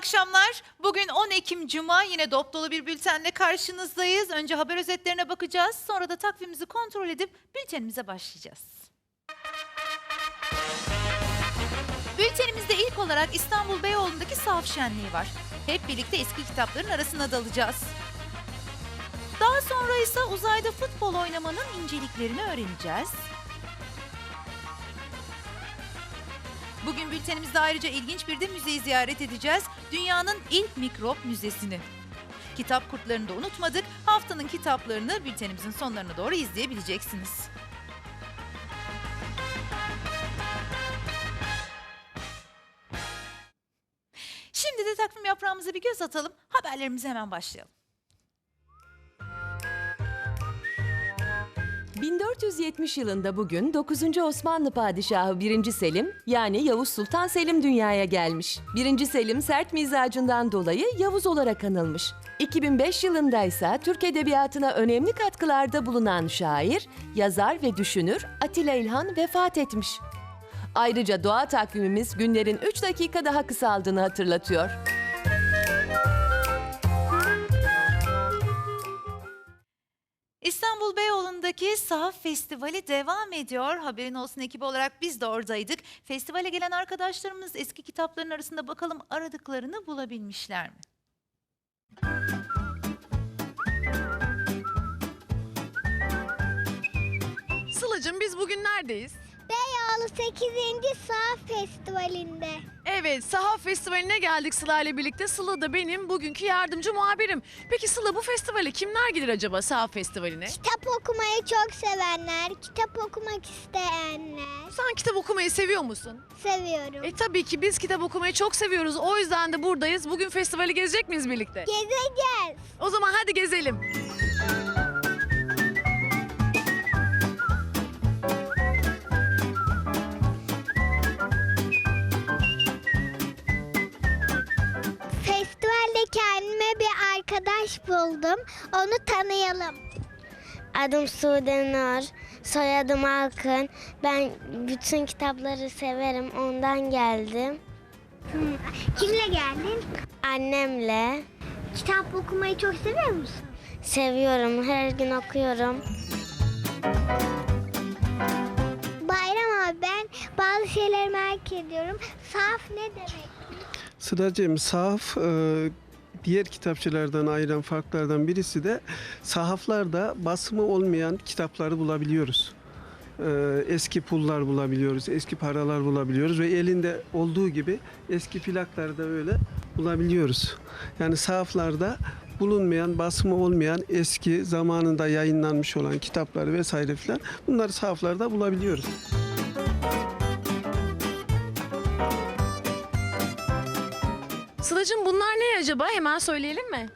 Akşamlar. Bugün 10 Ekim Cuma yine dop dolu bir bültenle karşınızdayız. Önce haber özetlerine bakacağız. Sonra da takvimimizi kontrol edip bültenimize başlayacağız. Bültenimizde ilk olarak İstanbul Beyoğlu'ndaki sahaf şenliği var. Hep birlikte eski kitapların arasına dalacağız. Daha sonra ise uzayda futbol oynamanın inceliklerini öğreneceğiz. Bugün bültenimizde ayrıca ilginç bir de müzeyi ziyaret edeceğiz. Dünyanın ilk mikrop müzesini. Kitap kurtlarını da unutmadık. Haftanın kitaplarını bültenimizin sonlarına doğru izleyebileceksiniz. Şimdi de takvim yaprağımıza bir göz atalım. Haberlerimize hemen başlayalım. 1470 yılında bugün 9. Osmanlı Padişahı 1. Selim yani Yavuz Sultan Selim dünyaya gelmiş. 1. Selim sert mizacından dolayı Yavuz olarak anılmış. 2005 yılında ise Türk Edebiyatı'na önemli katkılarda bulunan şair, yazar ve düşünür Atilla İlhan vefat etmiş. Ayrıca doğa takvimimiz günlerin 3 dakika daha kısaldığını hatırlatıyor. İstanbul Beyoğlu'ndaki Sahaf Festivali devam ediyor. Haberin olsun ekibi olarak biz de oradaydık. Festivale gelen arkadaşlarımız eski kitapların arasında bakalım aradıklarını bulabilmişler mi? Sıla'cığım biz bugün neredeyiz? Beyoğlu 8. Sahaf Festivali'nde. Evet, Sahaf Festivali'ne geldik Sıla ile birlikte. Sıla da benim bugünkü yardımcı muhabirim. Peki Sıla bu festivale kimler gelir acaba Sahaf Festivali'ne? Kitap okumayı çok sevenler, kitap okumak isteyenler. Sen kitap okumayı seviyor musun? Seviyorum. E tabii ki biz kitap okumayı çok seviyoruz. O yüzden de buradayız. Bugün festivali gezecek miyiz birlikte? Gezeceğiz. O zaman hadi gezelim. Arkadaş buldum. Onu tanıyalım. Adım Sude Nur, soyadım Alkın. Ben bütün kitapları severim, ondan geldim. Hmm, Kimle geldin? Annemle Kitap okumayı çok seviyor musun? seviyorum, her gün okuyorum. Bayram abi ben bazı şeyleri merak ediyorum. Sahaf ne demek? Sıracığım sahaf e, diğer kitapçılardan ayıran farklardan birisi de sahaflarda basımı olmayan kitapları bulabiliyoruz. E, Eski pullar bulabiliyoruz, eski paralar bulabiliyoruz ve elinde olduğu gibi eski plakları da öyle bulabiliyoruz. Yani sahaflarda bulunmayan, basımı olmayan eski zamanında yayınlanmış olan kitapları vesaire filan bunları sahaflarda bulabiliyoruz. Sıla'cığım bunlar ne acaba? Hemen söyleyelim mi?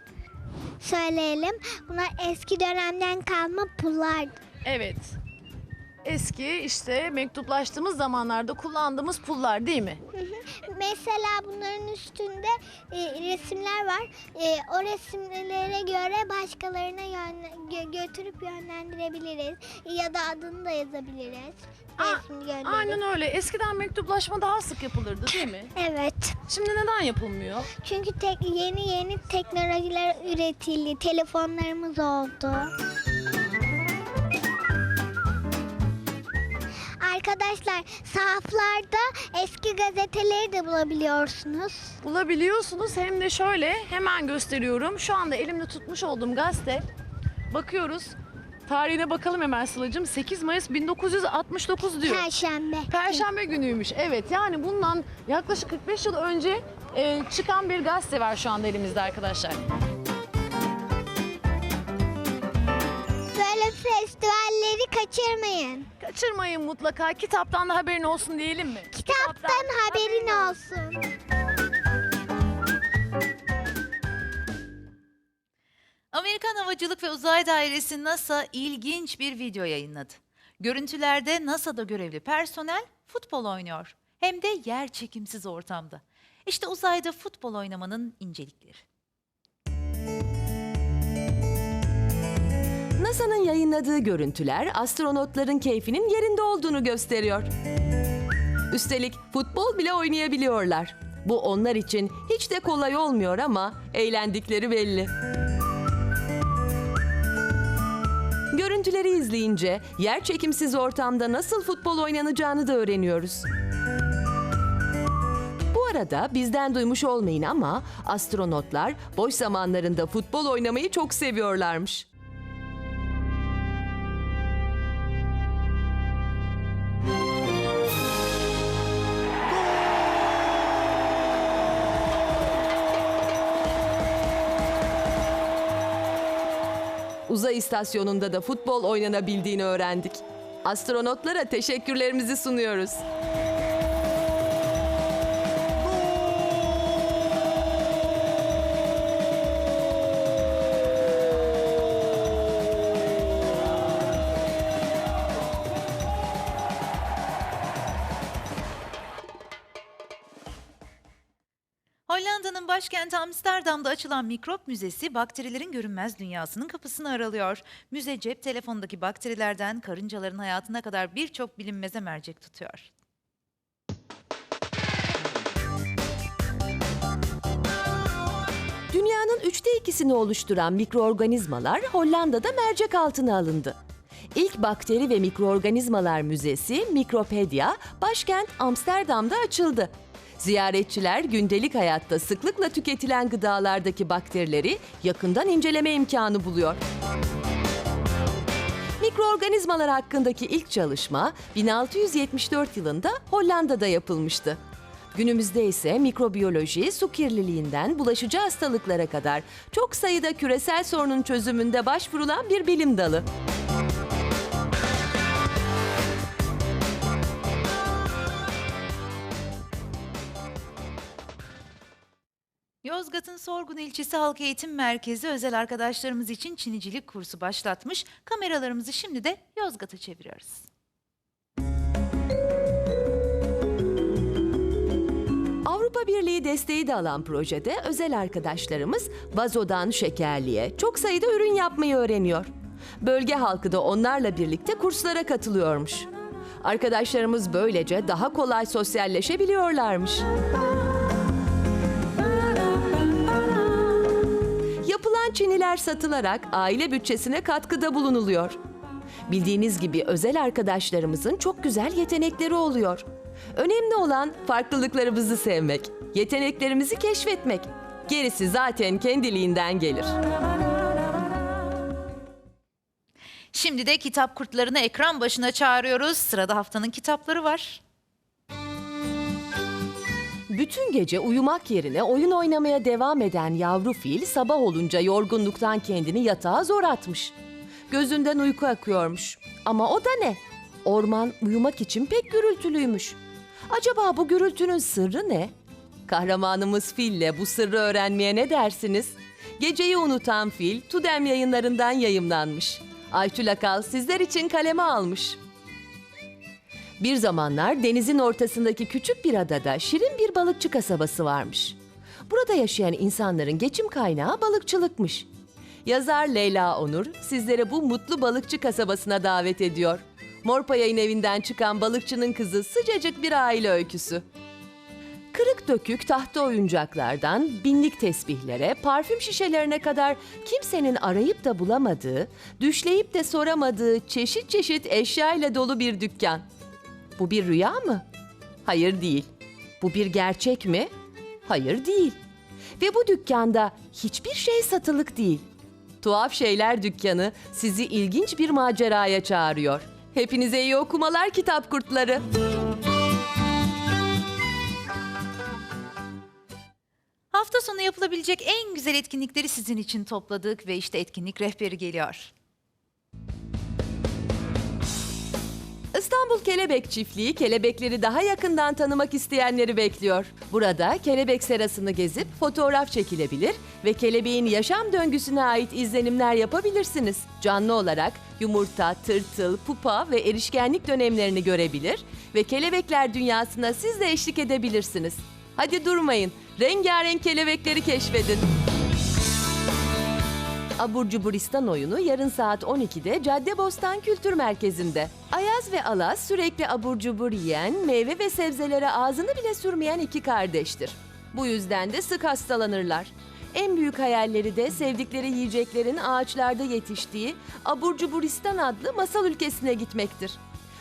Söyleyelim. Bunlar eski dönemden kalma pullardı. Evet. Eski işte mektuplaştığımız zamanlarda kullandığımız pullar değil mi? Mesela bunların üstünde e, resimler var. E, o resimlere göre başkalarına yön- gö- götürüp yönlendirebiliriz. Ya da adını da yazabiliriz. Aa, Resmi gönderip. Aynen öyle. Eskiden mektuplaşma daha sık yapılırdı değil mi? Evet. Şimdi neden yapılmıyor? Çünkü tek, yeni yeni teknolojiler üretildi. Telefonlarımız oldu. Arkadaşlar sahaflarda eski gazeteleri de bulabiliyorsunuz. Bulabiliyorsunuz hem de şöyle hemen gösteriyorum. Şu anda elimde tutmuş olduğum gazete. Bakıyoruz. Tarihine bakalım hemen Sıla'cığım. 8 Mayıs 1969 diyor. Perşembe. Perşembe günüymüş. Evet yani bundan yaklaşık 45 yıl önce e, çıkan bir gazete var şu anda elimizde arkadaşlar. Böyle festivalleri kaçırmayın. Kaçırmayın mutlaka. Kitaptan da haberin olsun diyelim mi? Kitaptan haberin olsun. Amerikan Havacılık ve Uzay Dairesi NASA ilginç bir video yayınladı. Görüntülerde NASA'da görevli personel futbol oynuyor. Hem de yer çekimsiz ortamda. İşte uzayda futbol oynamanın incelikleri. NASA'nın yayınladığı görüntüler astronotların keyfinin yerinde olduğunu gösteriyor. Üstelik futbol bile oynayabiliyorlar. Bu onlar için hiç de kolay olmuyor ama eğlendikleri belli. Görüntüleri izleyince yer çekimsiz ortamda nasıl futbol oynanacağını da öğreniyoruz. Bu arada bizden duymuş olmayın ama astronotlar boş zamanlarında futbol oynamayı çok seviyorlarmış. Uzay istasyonunda da futbol oynanabildiğini öğrendik. Astronotlara teşekkürlerimizi sunuyoruz. Başkenti Amsterdam'da açılan mikrop müzesi bakterilerin görünmez dünyasının kapısını aralıyor. Müze cep telefonundaki bakterilerden karıncaların hayatına kadar birçok bilinmeze mercek tutuyor. Dünyanın üçte ikisini oluşturan mikroorganizmalar Hollanda'da mercek altına alındı. İlk Bakteri ve Mikroorganizmalar Müzesi Mikropedia başkent Amsterdam'da açıldı. Ziyaretçiler gündelik hayatta sıklıkla tüketilen gıdalardaki bakterileri yakından inceleme imkanı buluyor. Mikroorganizmalar hakkındaki ilk çalışma 1674 yılında Hollanda'da yapılmıştı. Günümüzde ise mikrobiyoloji, su kirliliğinden bulaşıcı hastalıklara kadar çok sayıda küresel sorunun çözümünde başvurulan bir bilim dalı. Yozgat'ın Sorgun ilçesi Halk Eğitim Merkezi özel arkadaşlarımız için Çinicilik kursu başlatmış. Kameralarımızı şimdi de Yozgat'a çeviriyoruz. Avrupa Birliği desteği de alan projede özel arkadaşlarımız vazodan şekerliğe çok sayıda ürün yapmayı öğreniyor. Bölge halkı da onlarla birlikte kurslara katılıyormuş. Arkadaşlarımız böylece daha kolay sosyalleşebiliyorlarmış. Yapılan çiniler satılarak aile bütçesine katkıda bulunuluyor. Bildiğiniz gibi özel arkadaşlarımızın çok güzel yetenekleri oluyor. Önemli olan farklılıklarımızı sevmek, yeteneklerimizi keşfetmek. Gerisi zaten kendiliğinden gelir. Şimdi de kitap kurtlarını ekran başına çağırıyoruz. Sırada haftanın kitapları var. Bütün gece uyumak yerine oyun oynamaya devam eden yavru fil sabah olunca yorgunluktan kendini yatağa zor atmış. Gözünden uyku akıyormuş. Ama o da ne? Orman uyumak için pek gürültülüymüş. Acaba bu gürültünün sırrı ne? Kahramanımız Fil'le bu sırrı öğrenmeye ne dersiniz? Geceyi Unutan Fil, Tudem yayınlarından yayımlanmış. Aytül Akal sizler için kaleme almış. Bir zamanlar denizin ortasındaki küçük bir adada şirin bir balıkçı kasabası varmış. Burada yaşayan insanların geçim kaynağı balıkçılıkmış. Yazar Leyla Onur sizlere bu mutlu balıkçı kasabasına davet ediyor. Morpa Yayın Evi'nden çıkan Balıkçının Kızı sıcacık bir aile öyküsü. Kırık dökük tahta oyuncaklardan binlik tesbihlere, parfüm şişelerine kadar kimsenin arayıp da bulamadığı, düşleyip de soramadığı çeşit çeşit eşyayla dolu bir dükkan. Bu bir rüya mı? Hayır değil. Bu bir gerçek mi? Hayır değil. Ve bu dükkanda hiçbir şey satılık değil. Tuhaf Şeyler Dükkanı sizi ilginç bir maceraya çağırıyor. Hepinize iyi okumalar kitap kurtları. Hafta sonu yapılabilecek en güzel etkinlikleri sizin için topladık ve işte etkinlik rehberi geliyor. İstanbul Kelebek Çiftliği kelebekleri daha yakından tanımak isteyenleri bekliyor. Burada kelebek serasını gezip fotoğraf çekilebilir ve kelebeğin yaşam döngüsüne ait izlenimler yapabilirsiniz. Canlı olarak yumurta, tırtıl, pupa ve erişkenlik dönemlerini görebilir ve kelebekler dünyasına siz de eşlik edebilirsiniz. Hadi durmayın, rengarenk kelebekleri keşfedin. Abur Cuburistan oyunu yarın saat 12'de Caddebostan Kültür Merkezi'nde. Ayaz ve Alaz sürekli abur cubur yiyen, meyve ve sebzelere ağzını bile sürmeyen iki kardeştir. Bu yüzden de sık hastalanırlar. En büyük hayalleri de sevdikleri yiyeceklerin ağaçlarda yetiştiği Abur Cuburistan adlı masal ülkesine gitmektir.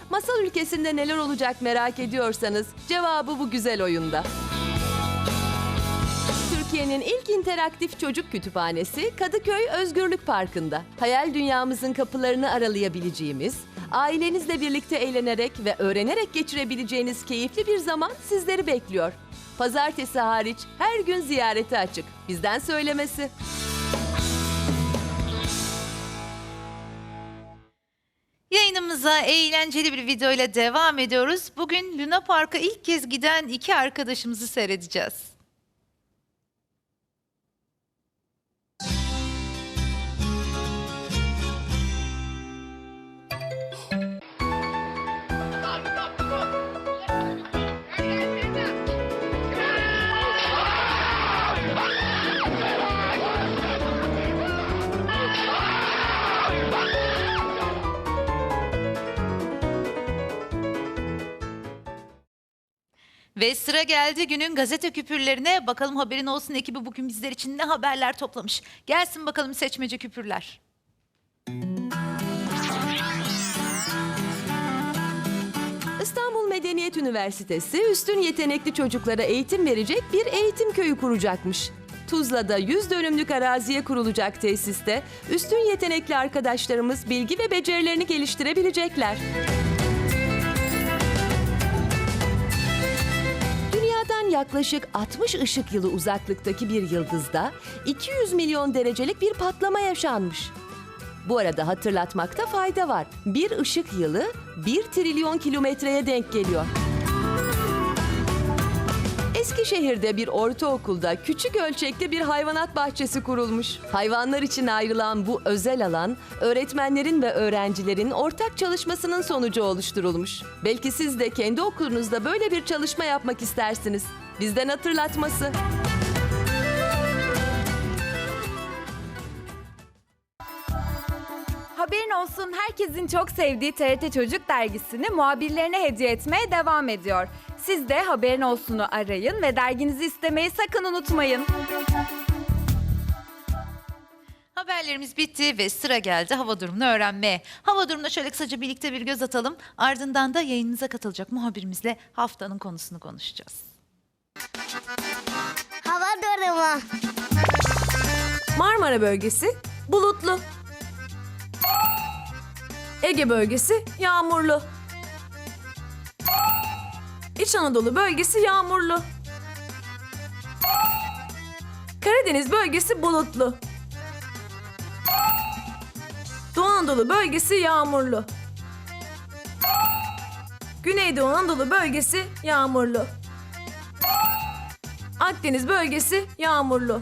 Masal ülkesinde neler olacak merak ediyorsanız cevabı bu güzel oyunda. Türkiye'nin ilk interaktif çocuk kütüphanesi Kadıköy Özgürlük Parkı'nda. Hayal dünyamızın kapılarını aralayabileceğimiz, ailenizle birlikte eğlenerek ve öğrenerek geçirebileceğiniz keyifli bir zaman sizleri bekliyor. Pazartesi hariç her gün ziyarete açık. Bizden söylemesi. Yayınımıza eğlenceli bir video ile devam ediyoruz. Bugün Luna Park'a ilk kez giden iki arkadaşımızı seyredeceğiz. Ve sıra geldi günün gazete küpürlerine. Bakalım haberin olsun ekibi bugün bizler için ne haberler toplamış. Gelsin bakalım seçmece küpürler. İstanbul Medeniyet Üniversitesi üstün yetenekli çocuklara eğitim verecek bir eğitim köyü kuracakmış. Tuzla'da 100 dönümlük araziye kurulacak tesiste üstün yetenekli arkadaşlarımız bilgi ve becerilerini geliştirebilecekler. Yaklaşık 60 ışık yılı uzaklıktaki bir yıldızda 200 milyon derecelik bir patlama yaşanmış. Bu arada hatırlatmakta fayda var. Bir ışık yılı 1 trilyon kilometreye denk geliyor. Eskişehir'de bir ortaokulda küçük ölçekli bir hayvanat bahçesi kurulmuş. Hayvanlar için ayrılan bu özel alan öğretmenlerin ve öğrencilerin ortak çalışmasının sonucu oluşturulmuş. Belki siz de kendi okulunuzda böyle bir çalışma yapmak istersiniz. Bizden hatırlatması. Haberin olsun herkesin çok sevdiği TRT Çocuk dergisini muhabirlerine hediye etmeye devam ediyor. Siz de Haberin Olsun'u arayın ve derginizi istemeyi sakın unutmayın. Haberlerimiz bitti ve sıra geldi hava durumunu öğrenmeye. Hava durumuna şöyle kısaca birlikte bir göz atalım. Ardından da yayınımıza katılacak muhabirimizle haftanın konusunu konuşacağız. Hava durumu. Marmara bölgesi bulutlu. Ege bölgesi yağmurlu. İç Anadolu bölgesi yağmurlu. Karadeniz bölgesi bulutlu. Doğu Anadolu bölgesi yağmurlu. Güneydoğu Anadolu bölgesi yağmurlu. Akdeniz bölgesi yağmurlu.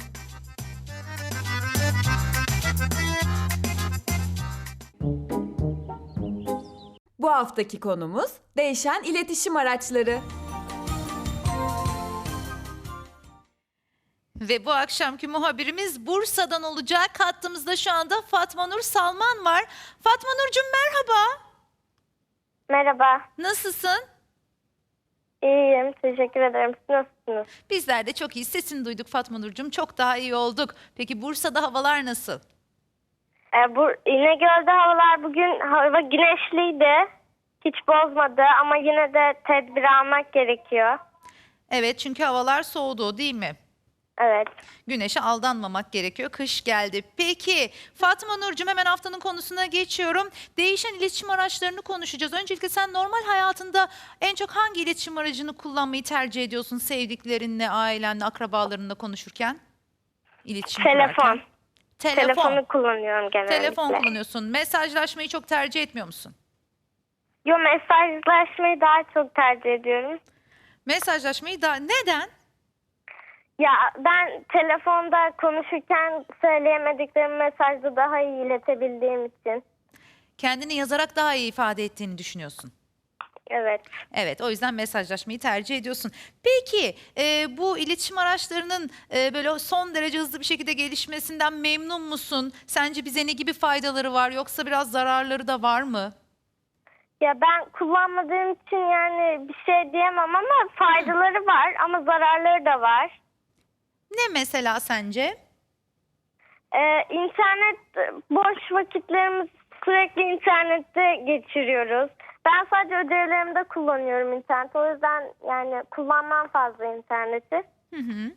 Bu haftaki konumuz değişen iletişim araçları. Ve bu akşamki muhabirimiz Bursa'dan olacak. Hattımızda şu anda Fatma Nur Salman var. Fatma Nurcuğum merhaba. Merhaba. Nasılsın? İyiyim. Teşekkür ederim. Siz nasılsınız? Bizler de çok iyi sesini duyduk Fatma Nurcuğum. Çok daha iyi olduk. Peki Bursa'da havalar nasıl? Ee, bu İnegöl'de havalar bugün hava güneşliydi. Hiç bozmadı ama yine de tedbir almak gerekiyor. Evet çünkü havalar soğudu değil mi? Evet. Güneşe aldanmamak gerekiyor. Kış geldi. Peki Fatma Nurcuğum hemen haftanın konusuna geçiyorum. Değişen iletişim araçlarını konuşacağız. Öncelikle sen normal hayatında en çok hangi iletişim aracını kullanmayı tercih ediyorsun sevdiklerinle, ailenle, akrabalarınla konuşurken? İletişim Telefon. kurarken. Telefon. Telefonu kullanıyorum genellikle. Telefon kullanıyorsun. Mesajlaşmayı çok tercih etmiyor musun? Yo mesajlaşmayı daha çok tercih ediyorum. Mesajlaşmayı da neden? Ya ben telefonda konuşurken söyleyemediklerimi mesajda daha iyi iletebildiğim için. Kendini yazarak daha iyi ifade ettiğini düşünüyorsun. Evet. Evet o yüzden mesajlaşmayı tercih ediyorsun. Peki e, bu iletişim araçlarının e, böyle son derece hızlı bir şekilde gelişmesinden memnun musun? Sence bize ne gibi faydaları var yoksa biraz zararları da var mı? Ya ben kullanmadığım için yani bir şey diyemem ama faydaları var ama zararları da var. Ne mesela sence? Ee, internet boş vakitlerimiz sürekli internette geçiriyoruz. Ben sadece ödevlerimde kullanıyorum interneti. O yüzden yani kullanmam fazla interneti. Hı hı.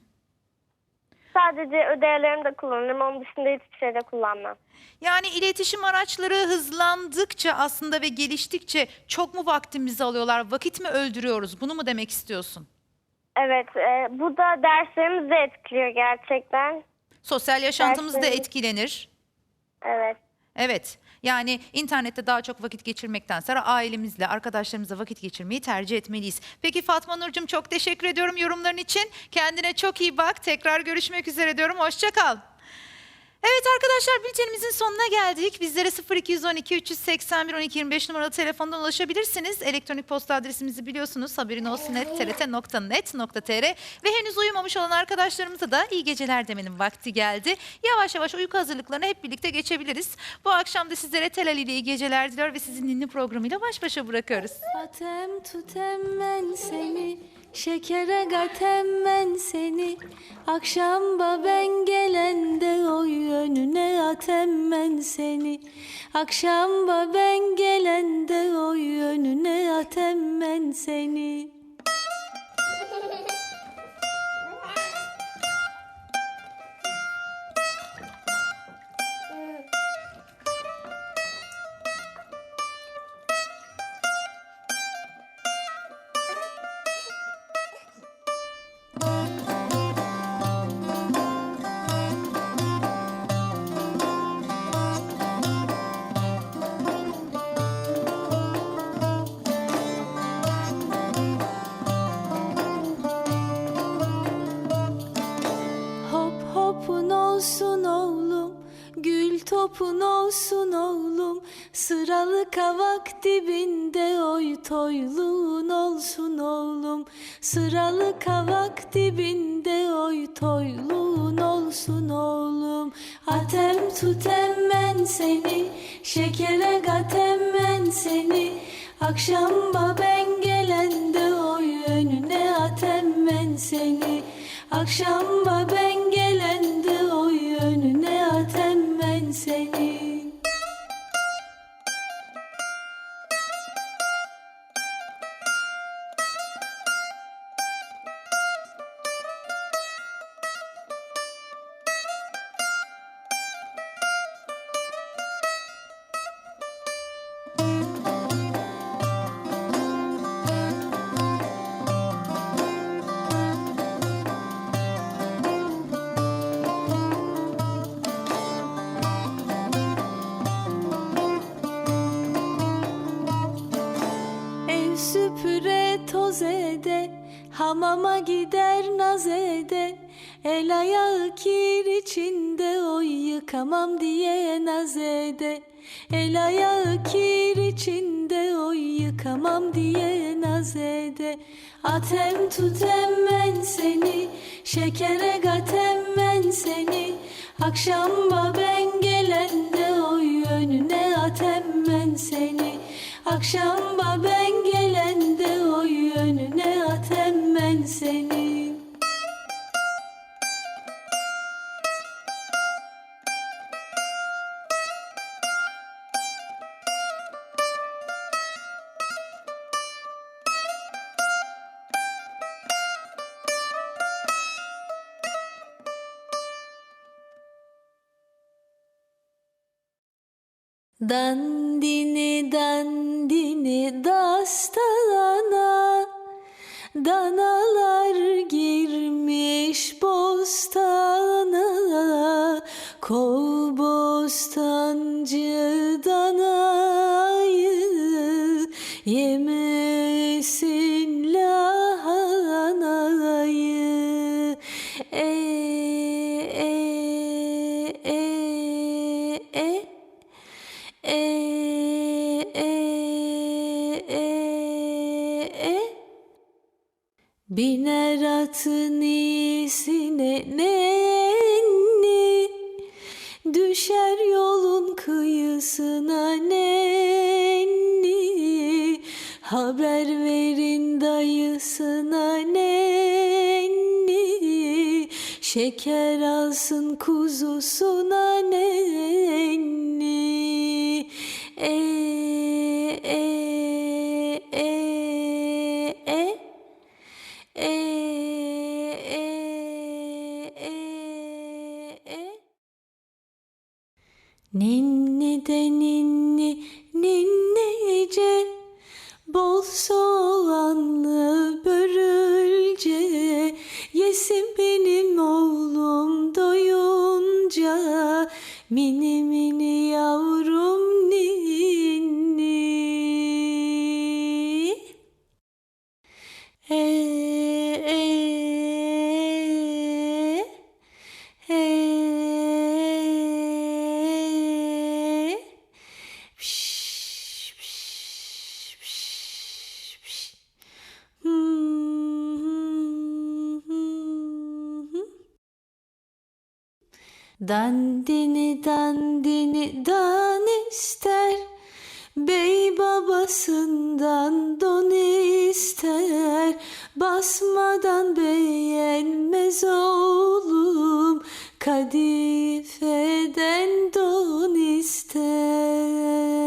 Sadece ödevlerimde kullanırım. Onun dışında hiçbir şeyde kullanmam. Yani iletişim araçları hızlandıkça aslında ve geliştikçe çok mu vaktimizi alıyorlar? Vakit mi öldürüyoruz? Bunu mu demek istiyorsun? Evet, e, bu da derslerimizi de etkiliyor gerçekten. Sosyal yaşantımız da Derslerimiz- etkilenir. Evet. Evet. Yani internette daha çok vakit geçirmektense ailemizle, arkadaşlarımızla vakit geçirmeyi tercih etmeliyiz. Peki Fatma Nurcum çok teşekkür ediyorum yorumların için. Kendine çok iyi bak. Tekrar görüşmek üzere diyorum. Hoşça kal. Evet arkadaşlar bültenimizin sonuna geldik. Bizlere 0212 381 12 25 numaralı telefondan ulaşabilirsiniz. Elektronik posta adresimizi biliyorsunuz. Haberin olsun net trt.net.tr ve henüz uyumamış olan arkadaşlarımıza da iyi geceler demenin vakti geldi. Yavaş yavaş uyku hazırlıklarına hep birlikte geçebiliriz. Bu akşam da sizlere Telal ile iyi geceler diliyor ve sizin ninni programıyla baş başa bırakıyoruz. Atem tutem ben seni Şekere gatem ben seni. Akşam ben gelende oy önüne atem ben seni. Akşam ben gelende oy önüne atem ben seni Kavak dibinde oy toyluğun olsun oğlum. Sıralı kavak dibinde oy toyluğun olsun oğlum. Atem tutem ben seni Şekere gatem ben seni. Akşam ben gelende oy önüne atem ben seni. Akşam ben gelende oy Hamama gider naz ede El ayağı kir içinde Oy yıkamam diye naz ede. El ayağı kir içinde Oy yıkamam diye naz ede. Atem tutem ben seni Şekere gatem ben seni. Akşam ben gelende Oy önüne atem ben seni. Akşam ben gelende seni Dandini dandini dastana Danalar girmiş bostana Kov bostancı Haber verin dayısına nenni Şeker alsın kuzusuna nenni. E Dandini dandini dan ister Bey babasından don ister. Basmadan beğenmez oğlum. Kadifeden don ister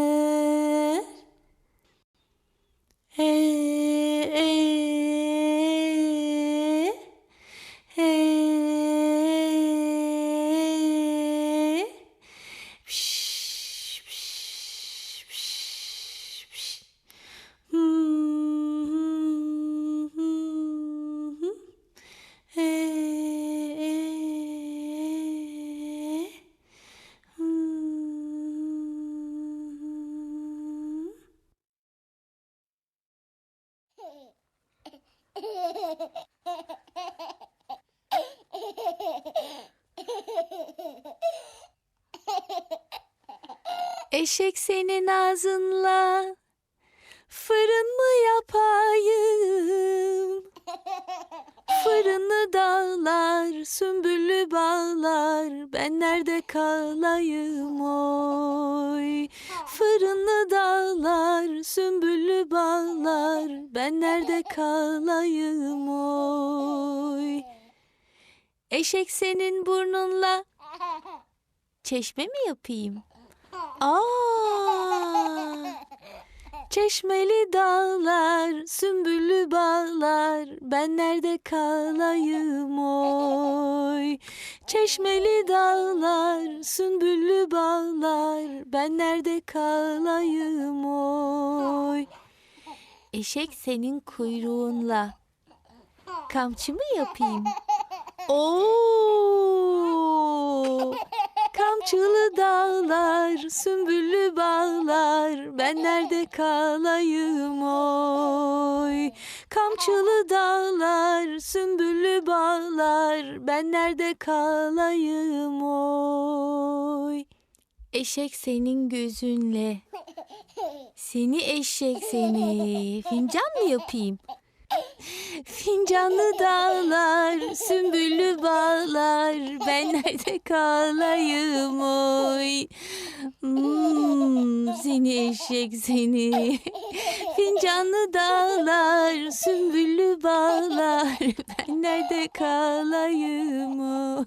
Eşek senin ağzınla fırın mı yapayım? Fırını dağlar, sümbüllü bağlar, ben nerede kalayım oy? Fırını dağlar, sümbüllü bağlar, ben nerede kalayım oy? Eşek senin burnunla çeşme mi yapayım? Aa! Çeşmeli dağlar, sümbüllü bağlar, ben nerede kalayım oy? Çeşmeli dağlar, sümbüllü bağlar, ben nerede kalayım oy? Eşek senin kuyruğunla kamçı mı yapayım? Oo! Dağlar, sümbüllü bağlar, ben nerede kalayım oy? Kamçılı dağlar, sümbüllü bağlar, ben nerede kalayım oy? Eşek senin gözünle, seni eşek seni, fincan mı yapayım? Fincanlı dağlar, sümbüllü bağlar, ben nerede kalayım oy? Hmm, seni eşek seni. Fincanlı dağlar, sümbüllü bağlar, ben nerede kalayım oy?